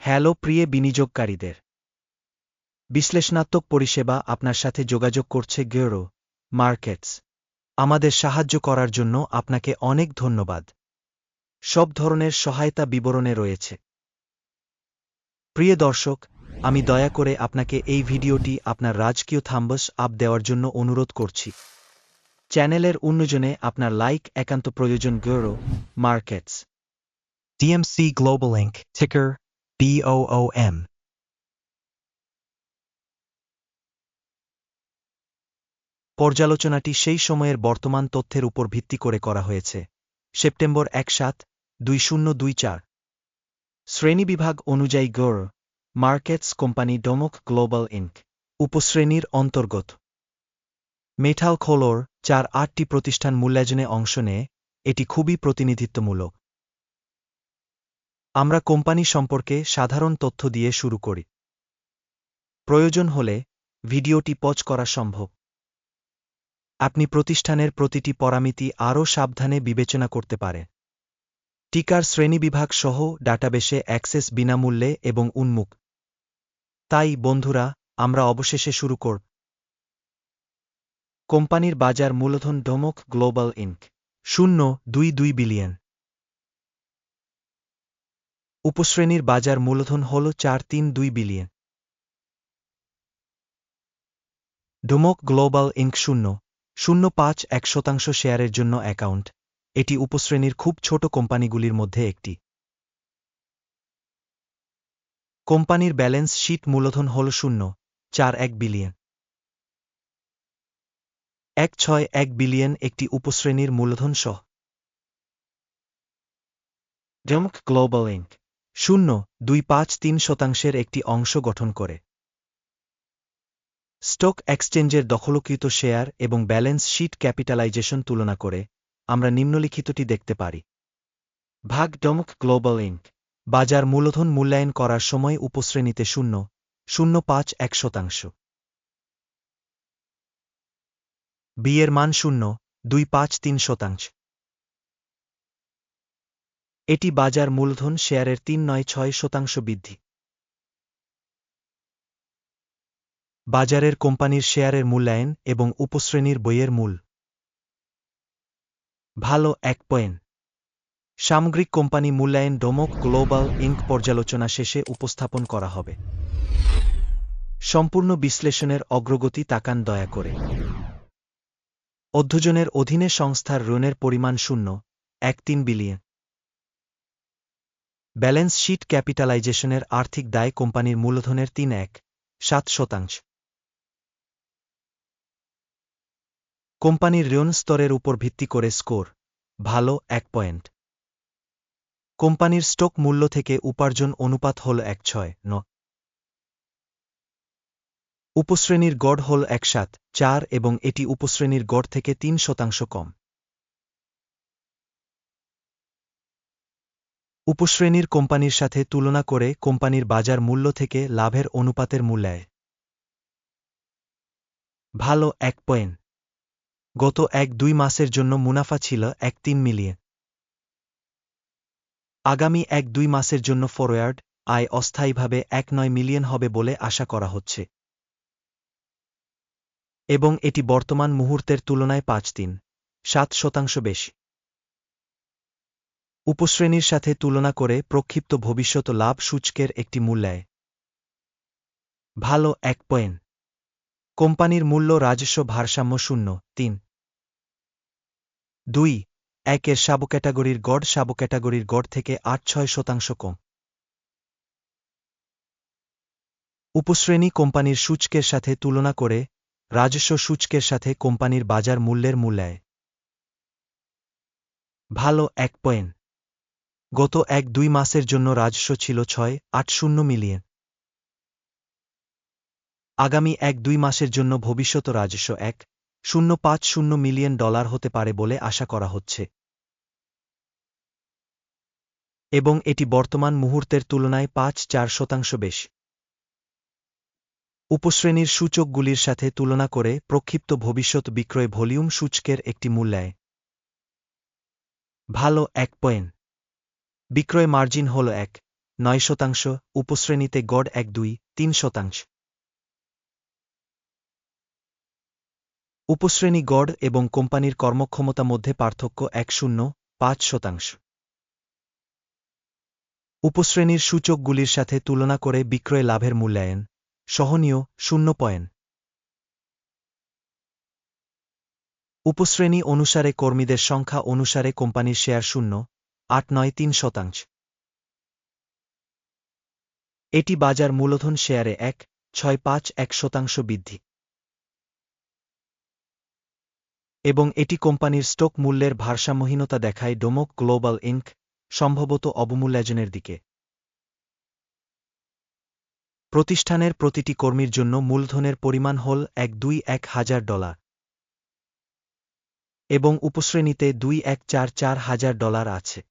Hello প্রিয় বিনিয়োগকারীদের। বিশ্লেষণাত্মক পরিষেবা আপনার সাথে যোগাযোগ করছে গেরো মার্কেটস আমাদের সাহায্য করার জন্য আপনাকে অনেক ধন্যবাদ। সব ধরনের সহায়তা বিবরণে রয়েছে। প্রিয় দর্শক আমি দয়া করে আপনাকে এই ভিডিওটি আপনার রাজকীয় থাম্বস আপ দেওয়ার জন্য অনুরোধ করছি। চ্যানেলের উন্নয়নে আপনার লাইক একান্ত প্রয়োজন গেরো markets DMC Global Inc., ticker BOOM. পর্যালোচনাটি সেই সময়ের বর্তমান তথ্যের উপর ভিত্তি করে করা হয়েছে। সেপ্টেম্বর এক সাত দুই শূন্য দুই চার। শ্রেণীবিভাগ অনুযায়ী গড়, মার্কেটস কোম্পানি ডোমক গ্লোবাল ইনক, উপশ্রেণীর অন্তর্গত। মেটাল খোলোর চার আটটি প্রতিষ্ঠান মূল্যায়নে অংশ নেয়, এটি খুবই প্রতিনিধিত্বমূলক। আমরা কোম্পানি সম্পর্কে সাধারণ তথ্য দিয়ে শুরু করি। প্রয়োজন হলে ভিডিওটি পজ করা সম্ভব। আপনি প্রতিষ্ঠানের প্রতিটি পরামিতি আরও সাবধানে বিবেচনা করতে পারে টিকার শ্রেণীবিভাগ সহ ডাটাবেসে অ্যাক্সেস বিনামূল্যে এবং উন্মুখ। তাই, বন্ধুরা, আমরা অবশেষে শুরু করব কোম্পানির বাজার মূলধন ডোমক গ্লোবাল ইনক। শূন্য দুই দুই বিলিয়ন। উপশ্রেণীর বাজার মূলধন হল চার তিন দুই বিলিয়ন। ডোমক গ্লোবাল ইনক শূন্য শূন্য পাঁচ এক শতাংশ শেয়ারের জন্য অ্যাকাউন্ট। এটি উপশ্রেণীর খুব ছোট কোম্পানিগুলির মধ্যে একটি। কোম্পানির ব্যালেন্স শীট মূলধন হল শূন্য, চার এক বিলিয়ন। এক ছয় এক বিলিয়ন একটি উপশ্রেণীর মূলধন সহ। ডেমক গ্লোবাল ইনক শূন্য, দুই পাঁচ তিন শতাংশের একটি অংশ গঠন করে। স্টক এক্সচেঞ্জের দখলকৃত শেয়ার এবং ব্যালেন্স শীট ক্যাপিটালাইজেশন তুলনা করে আমরা নিম্নলিখিতটি দেখতে পারি। ভাগ ডমক গ্লোবাল ইনক, বাজার মূলধন মূল্যায়ন করার সময় উপশ্রেণীতে শূন্য শূন্য পাঁচ এক শতাংশ। বিয়ের মান শূন্য, দুই পাঁচ তিন শতাংশ। এটি বাজার মূলধন শেয়ারের তিন নয় ছয় শতাংশ বৃদ্ধি। বাজারের কোম্পানির শেয়ারের মূল্যায়ন এবং উপশ্রেণীর বইয়ের মূল। ভালো এক পয়েন্ট। সামগ্রিক কোম্পানি মূল্যায়ন ডোমক গ্লোবাল ইনক পর্যালোচনা শেষে উপস্থাপন করা হবে। সম্পূর্ণ বিশ্লেষণের অগ্রগতি তাকান দয়া করে। অধ্যজনের অধীনে সংস্থার ঋণের পরিমাণ শূন্য, এক তিন বিলিয়ন। ব্যালেন্স শিট ক্যাপিটালাইজেশনের আর্থিক দায় কোম্পানির মূলধনের তিন এক, সাত শতাংশ। কোম্পানির ঋণ স্তরের উপর ভিত্তি করে স্কোর, ভালো এক পয়েন্ট। কোম্পানির স্টক মূল্য থেকে উপার্জন অনুপাত হল এক ছয়, ন। উপশ্রেণীর গড় হল এক সাত, চার এবং এটি উপশ্রেণীর গড় থেকে তিন শতাংশ কম। উপশ্রেণীর কোম্পানির সাথে তুলনা করে কোম্পানির বাজার মূল্য থেকে লাভের অনুপাতের মূল্যায় ভালো এক পয়েন্ট। গত এক দুই মাসের জন্য মুনাফা ছিল এক তিন মিলিয়ন। আগামী এক দুই মাসের জন্য ফরওয়ার্ড আয় অস্থায়ীভাবে এক নয় মিলিয়ন হবে বলে আশা করা হচ্ছে। এবং এটি বর্তমান মুহূর্তের তুলনায় পাঁচ তিন, সাত শতাংশ বেশি। উপশ্রেণীর সাথে তুলনা করে প্রক্ষিপ্ত ভবিষ্যৎ লাভ সূচকের একটি মূল্যায় ভালো, এক পয়েন্ট। কোম্পানির মূল্য রাজস্ব ভারসাম্য শূন্য, তিন। দুই, একের সাব ক্যাটাগরির গড় সাব ক্যাটাগরির গড় থেকে আট, ছয় শতাংশ কম। উপশ্রেণী কোম্পানির সূচকের সাথে তুলনা করে রাজস্ব সূচকের সাথে কোম্পানির বাজার মূল্যের মূল্যায় ভালো, এক পয়েন্ট। গত এক দুই মাসের জন্য রাজস্ব ছিল ছয়, আট শূন্য মিলিয়ন। আগামী এক দুই মাসের জন্য ভবিষ্যৎ রাজস্ব এক, শূন্য পাঁচ শূন্য মিলিয়ন ডলার হতে পারে বলে আশা করা হচ্ছে। এবং এটি বর্তমান মুহূর্তের তুলনায় পাঁচ চার শতাংশ বেশি। উপশ্রেণীর সূচকগুলির সাথে তুলনা করে প্রক্ষিপ্ত ভবিষ্যৎ বিক্রয় ভলিউম সূচকের একটি মূল্যায়। ভালো এক পয়েন্ট। বিক্রয় মার্জিন হল এক, নয় শতাংশ, উপশ্রেণীতে গড় এক দুই, তিন শতাংশ। উপশ্রেণী গড় এবং কোম্পানির কর্মক্ষমতা মধ্যে পার্থক্য এক শূন্য, পাঁচ শতাংশ। উপশ্রেণীর সূচকগুলির সাথে তুলনা করে বিক্রয় লাভের মূল্যায়ন, সহনীয় শূন্য পয়েন্ট। উপশ্রেণী অনুসারে কর্মীদের সংখ্যা অনুসারে কোম্পানির শেয়ার শূন্য আট নয় তিন শতাংশ। এটি বাজার মূলধন শেয়ারে এক, ছয় পাঁচ এক শতাংশ বৃদ্ধি। এবং এটি কোম্পানির স্টক মূল্যের ভারসাম্যহীনতা দেখায় ডোমক গ্লোবাল ইনক, সম্ভবত অবমূল্যায়নের দিকে। প্রতিষ্ঠানের প্রতিটি কর্মীর জন্য মূলধনের পরিমাণ হল এক দুই এক হাজার ডলার। এবং উপশ্রেণীতে দুই এক চার চার হাজার ডলার আছে।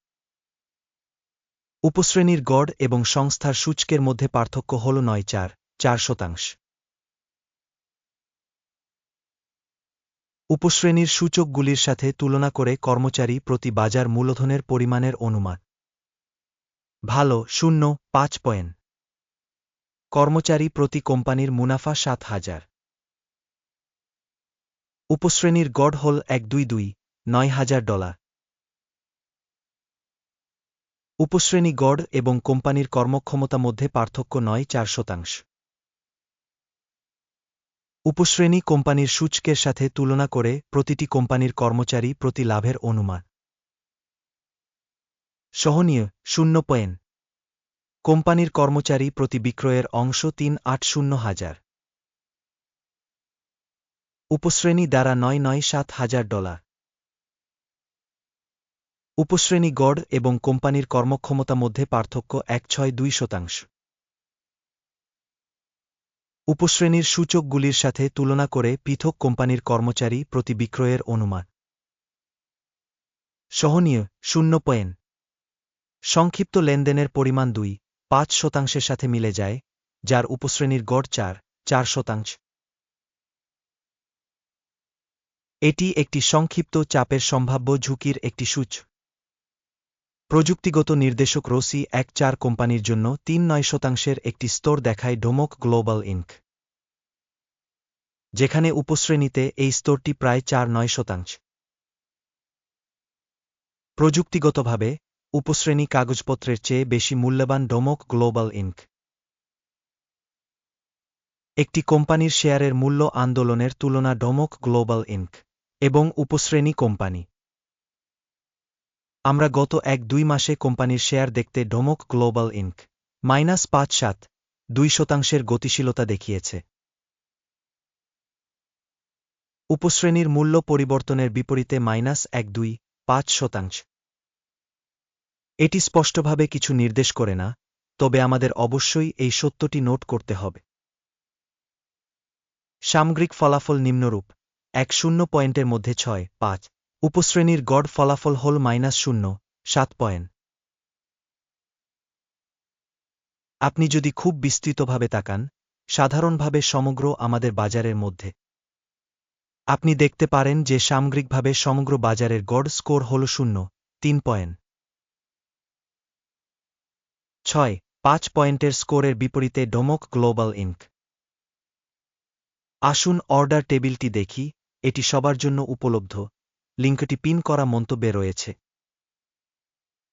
উপশ্রেণীর গড় এবং সংস্থার সূচকের মধ্যে পার্থক্য হল নয় চার চার শতাংশ। উপশ্রেণীর সূচকগুলির সাথে তুলনা করে কর্মচারী প্রতি বাজার মূলধনের পরিমাণের অনুমান। ভালো, শূন্য, পাঁচ পয়েন্ট। কর্মচারী প্রতি কোম্পানির মুনাফা সাত হাজার। উপশ্রেণীর গড় হল এক দুই দুই, নয় হাজার ডলার। উপশ্রেণী গড় এবং কোম্পানির কর্মক্ষমতা মধ্যে পার্থক্য নয় চার শতাংশ। উপশ্রেণী কোম্পানির সূচকের সাথে তুলনা করে প্রতিটি কোম্পানির কর্মচারী প্রতি লাভের অনুমান। সহনীয়, শূন্য পয়েন্ট। কোম্পানির কর্মচারী প্রতি বিক্রয়ের অংশ তিন আট শূন্য হাজার। উপশ্রেণী দ্বারা নয় নয় সাত হাজার ডলার। উপশ্রেণী গড় এবং কোম্পানির কর্মক্ষমতা মধ্যে পার্থক্য এক ছয় দুই শতাংশ। উপশ্রেণীর সূচকগুলির সাথে তুলনা করে পৃথক কোম্পানির কর্মচারী প্রতি বিক্রয়ের অনুমান। সহনীয়, শূন্য পয়েন্ট। সংক্ষিপ্ত লেনদেনের পরিমাণ দুই, পাঁচ শতাংশের সাথে মিলে যায়, যার উপশ্রেণীর গড় চার চার শতাংশ। এটি একটি সংক্ষিপ্ত চাপের সম্ভাব্য ঝুঁকির একটি সূচ। প্রযুক্তিগত নির্দেশক রসি এক চার কোম্পানির জন্য তিন নয় শতাংশের একটি স্তর দেখায় ডোমক গ্লোবাল ইনক। যেখানে উপশ্রেণীতে এই স্তরটি প্রায় চার নয় শতাংশ। প্রযুক্তিগতভাবে, উপশ্রেণী কাগজপত্রের চেয়ে বেশি মূল্যবান ডোমক গ্লোবাল ইনক। একটি কোম্পানির শেয়ারের মূল্য আন্দোলনের তুলনা ডোমক গ্লোবাল ইনক এবং উপশ্রেণী কোম্পানি। আমরা গত এক দুই মাসে কোম্পানির শেয়ার দেখতে ডোমক গ্লোবাল ইনক। মাইনাস পাঁচ সাত, দুই শতাংশের গতিশীলতা দেখিয়েছে। উপশ্রেণীর মূল্য পরিবর্তনের বিপরীতে মাইনাস এক দুই, পাঁচ শতাংশ। এটি স্পষ্টভাবে কিছু নির্দেশ করে না, তবে আমাদের অবশ্যই এই সত্যটি নোট করতে হবে। সামগ্রিক ফলাফল নিম্নরূপ, এক শূন্য পয়েন্টের মধ্যে ছয়, পাঁচ। উপশ্রেণীর গড় ফলাফল হল মাইনাস শূন্য, সাত পয়েন্ট। আপনি যদি খুব বিস্তৃতভাবে তাকান, সাধারণভাবে সমগ্র আমাদের বাজারের মধ্যে। আপনি দেখতে পারেন যে সামগ্রিকভাবে সমগ্র বাজারের গড় স্কোর হল শূন্য, তিন পয়েন্ট। ছয়, পাঁচ পয়েন্টের স্কোরের বিপরীতে ডোমক গ্লোবাল ইনক। আসুন অর্ডার টেবিলটি দেখি, এটি সবার জন্য উপলব্ধ। লিঙ্কটি পিন করা মন্তব্যে রয়েছে।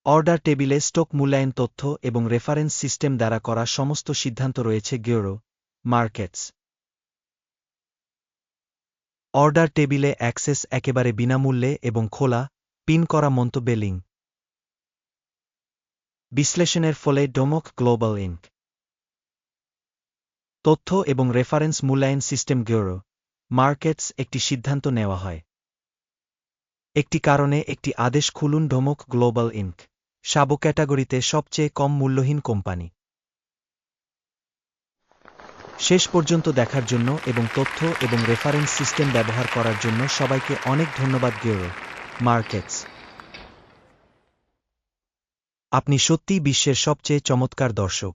অর্ডার টেবিলে স্টক মূল্যায়ন তথ্য এবং রেফারেন্স সিস্টেম দ্বারা করা সমস্ত সিদ্ধান্ত রয়েছে গিওরো, মার্কেটস। অর্ডার টেবিলে অ্যাক্সেস একেবারে বিনামূল্যে এবং খোলা, পিন করা মন্তব্যে লিঙ্ক। বিশ্লেষণের ফলে ডোমক গ্লোবাল ইঙ্ক তথ্য এবং রেফারেন্স মূল্যায়ন সিস্টেম গিওরো, মার্কেটস একটি সিদ্ধান্ত নেওয়া হয়। একটি কারণে একটি আদেশ খুলুন ডোমক গ্লোবাল ইনক, সাবো ক্যাটাগরিতে সবচেয়ে কম মূল্যহীন কোম্পানি। শেষ পর্যন্ত দেখার জন্য এবং তথ্য এবং রেফারেন্স সিস্টেম ব্যবহার করার জন্য সবাইকে অনেক ধন্যবাদ গিওরো মার্কেটস। আপনি সত্যিই বিশ্বের সবচেয়ে চমৎকার দর্শক।